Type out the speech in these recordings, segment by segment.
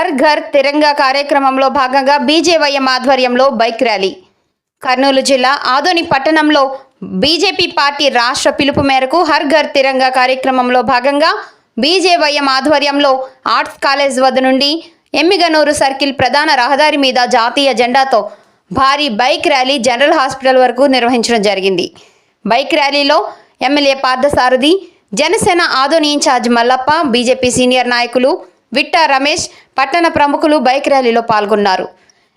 హర్ ఘర్ తిరంగా కార్యక్రమంలో భాగంగా బీజేవైఎం ఆధ్వర్యంలో బైక్ ర్యాలీ. కర్నూలు జిల్లా ఆదోని పట్టణంలో బీజేపీ పార్టీ రాష్ట్ర పిలుపు మేరకు హర్ ఘర్ తిరంగా కార్యక్రమంలో భాగంగా బీజేవైఎం ఆధ్వర్యంలో ఆర్ట్స్ కాలేజ్ వద్ద నుండి ఎమ్మిగనూరు సర్కిల్ ప్రధాన రహదారి మీద జాతీయ జెండాతో భారీ బైక్ ర్యాలీ జనరల్ హాస్పిటల్ వరకు నిర్వహించడం జరిగింది. బైక్ ర్యాలీలో MLA Parthasarathy Janasena Adoni incharge Mallappa BJP senior నాయకులు విట్టా రమేష్ పట్టణ ప్రముఖులు బైక్ ర్యాలీలో పాల్గొన్నారు.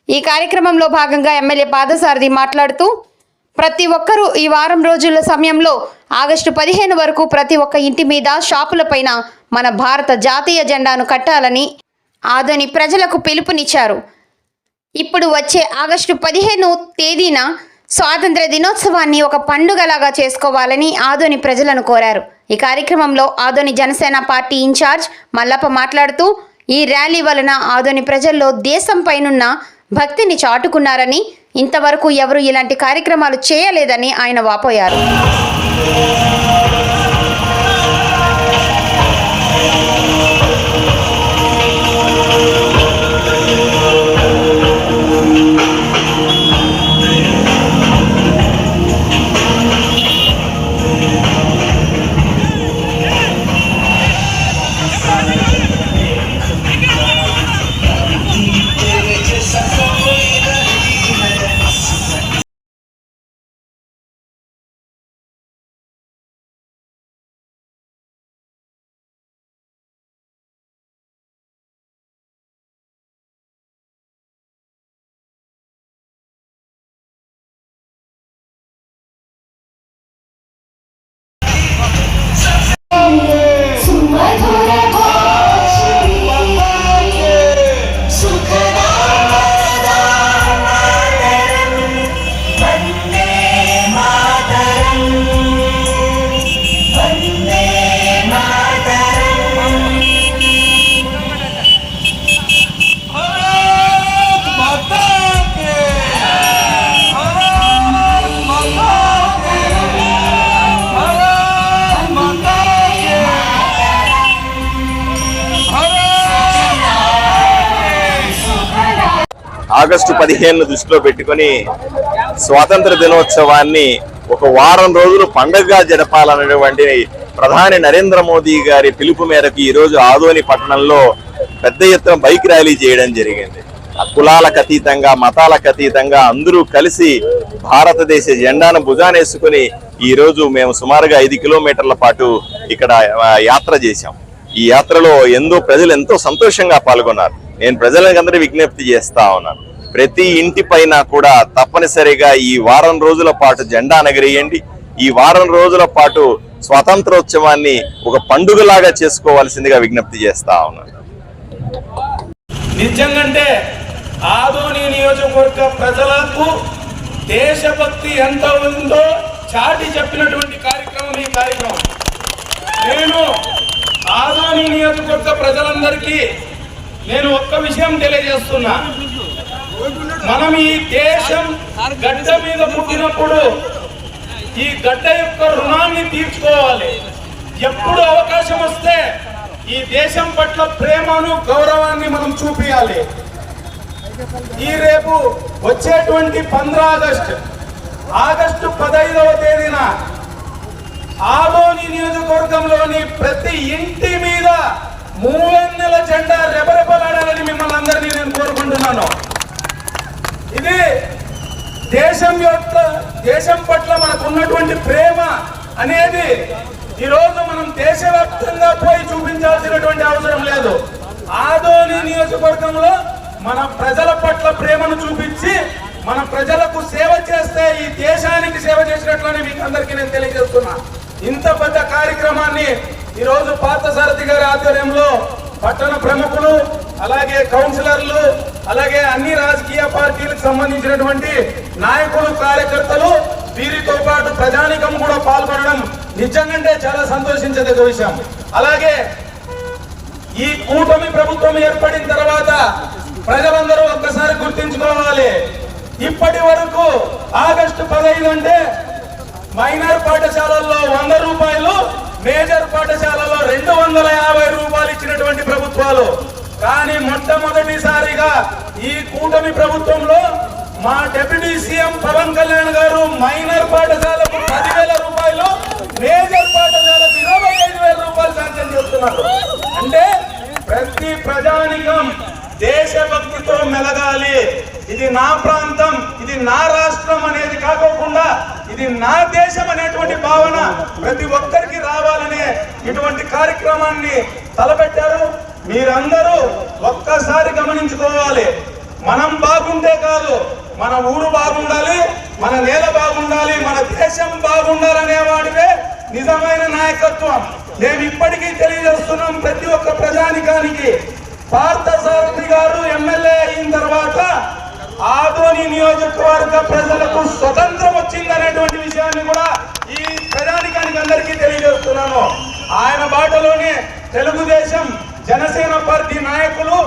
ఈ కార్యక్రమంలో భాగంగా ఎమ్మెల్యే పాదసారథి మాట్లాడుతూ ప్రతి ఒక్కరూ ఈ వారం రోజుల సమయంలో ఆగస్టు పదిహేను వరకు ప్రతి ఒక్క ఇంటి మీద షాపులపైన మన భారత జాతీయ జెండాను కట్టాలని ఆదోని ప్రజలకు పిలుపునిచ్చారు. ఇప్పుడు వచ్చే ఆగస్టు పదిహేను తేదీన స్వాతంత్ర దినోత్సవాన్ని ఒక పండుగలాగా చేసుకోవాలని ఆదోని ప్రజలను కోరారు. ఈ కార్యక్రమంలో ఆదోని జనసేన పార్టీ ఇన్ఛార్జ్ మల్లప్ప మాట్లాడుతూ ఈ ర్యాలీ వలన ఆదోని ప్రజల్లో దేశం పైనున్న భక్తిని చాటుకున్నారని ఇంతవరకు ఎవరు ఇలాంటి కార్యక్రమాలు చేయలేదని ఆయన వాపోయారు. ఆగస్టు పదిహేను దృష్టిలో పెట్టుకొని స్వాతంత్ర దినోత్సవాన్ని ఒక వారం రోజులు పండగగా జరపాలనేటువంటి ప్రధాని నరేంద్ర మోదీ గారి పిలుపు మేరకు ఈరోజు ఆదోని పట్టణంలో పెద్ద ఎత్తున బైక్ ర్యాలీ చేయడం జరిగింది. ఆ కులాలకు అతీతంగా మతాలకు అతీతంగా అందరూ కలిసి భారతదేశ జెండాను భుజానేసుకుని ఈరోజు మేము సుమారుగా ఐదు కిలోమీటర్ల పాటు ఇక్కడ యాత్ర చేశాం. ఈ యాత్రలో ఎంతో ప్రజలు ఎంతో సంతోషంగా పాల్గొన్నారు. నేను ప్రజలకు అందరూ విజ్ఞప్తి చేస్తా ఉన్నాను. ప్రతి ఇంటి పైన కూడా తప్పనిసరిగా ఈ వారం రోజుల పాటు జెండా నగరేయండి. ఈ వారం రోజుల పాటు స్వాతంత్రోత్సవాన్ని ఒక పండుగలాగా చేసుకోవాల్సిందిగా విజ్ఞప్తి చేస్తా ఉన్నాను. నిజంగంటే ఆదోని నియోజకవర్గ ప్రజలకు దేశభక్తి ఎంత ఉందో చాటి చెప్పినటువంటి కార్యక్రమం ఈ కార్యక్రమం. నేను ఆదోని నియోజకవర్గ ప్రజలందరికీ నేను ఒక్క విషయం తెలియజేస్తున్నా. మనం ఈ దేశం గడ్డ మీద పుట్టినప్పుడు ఈ గడ్డ యొక్క రుణాన్ని తీర్చుకోవాలి. ఎప్పుడు అవకాశం వస్తే ఈ దేశం పట్ల ప్రేమను గౌరవాన్ని మనం చూపించాలి ఈ రేపు వచ్చేటువంటి పంద్రా ఆగస్ట్ ఆగస్టు పదైదవ తేదీన ఆదోని నియోజకవర్గంలోని ప్రతి ఇంటి మీద మూవెన్నెల జెండా రెపరెపలాడాలని మిమ్మల్ని అందరినీ నేను కోరుకుంటున్నాను ఇది దేశం యొక్క దేశం పట్ల మనకు ఉన్నటువంటి ప్రేమ అనేది ఈరోజు మనం దేశవ్యాప్తంగా పోయి చూపించాల్సినటువంటి అవసరం లేదు. ఆదోని నియోజకవర్గంలో మన ప్రజల పట్ల ప్రేమను చూపించి మన ప్రజలకు సేవ చేస్తే ఈ దేశానికి సేవ చేసినట్లని మీకు అందరికీ నేను తెలియజేస్తున్నా. ఇంత పెద్ద కార్యక్రమాన్ని ఈరోజు పార్థసారథి గారి ఆధ్వర్యంలో పట్టణ ప్రముఖులు అలాగే కౌన్సిలర్లు అలాగే అన్ని రాజకీయ పార్టీలకు సంబంధించినటువంటి నాయకులు కార్యకర్తలు వీరితో పాటు ప్రజానికం కూడా పాల్గొనడం నిజంగానే చాలా సంతోషించదగ్గ విషయం. అలాగే ఈ కూటమి ప్రభుత్వం ఏర్పడిన తర్వాత ప్రజలందరూ ఒక్కసారి గుర్తించుకోవాలి. ఇప్పటి వరకు ఆగస్టు పదహైదు అంటే మైనర్ పాఠశాలల్లో వంద రూపాయలు మేజర్ పాఠశాలలో రెండు వందల యాభై రూపాయలు ఇచ్చినటువంటి ప్రభుత్వాలు. కానీ మొట్టమొదటిసారి ఈ కూటమి ప్రభుత్వంలో మా డిప్యూటీ సీఎం పవన్ కళ్యాణ్ గారు మైనర్ పాఠశాలకు పదివేల రూపాయలు మేజర్ పాఠశాలకు ఇరవై ఐదు వేల రూపాయలు శాంక్షన్ చేస్తున్నారు. అంటే ప్రతి ప్రజానికం దేశభక్తితో మెలగాలి. ఇది నా ప్రాంతం ఇది నా రాష్ట్రం అనేది కాకోకుండా ఇది నా దేశం అనేటువంటి భావన ప్రతి ఒక్కరికి రావాలనే ఇటువంటి కార్యక్రమాన్ని తలపెట్టారు. మీరందరూ ఒక్కసారి గమనించుకోవాలి. మనం బాగుంటే కాదు మన ఊరు బాగుండాలి మన నేల బాగుండాలి మన దేశం బాగుండాలనే వాడివే నిజమైన నాయకత్వం. మేము ఇప్పటికీ తెలియజేస్తున్నాం ప్రతి ఒక్క ప్రజానికానికి. పార్థసారథి గారు ఎమ్మెల్యే అయిన తర్వాత ఆదోని నియోజకవర్గ ప్రజలకు స్వతంత్రం వచ్చిందనేటువంటి విషయాన్ని కూడా ఈ ప్రజానికానికి అందరికీ తెలియజేస్తున్నాను. ఆయన బాటలోనే తెలుగుదేశం జనసేన పార్టీ నాయకులు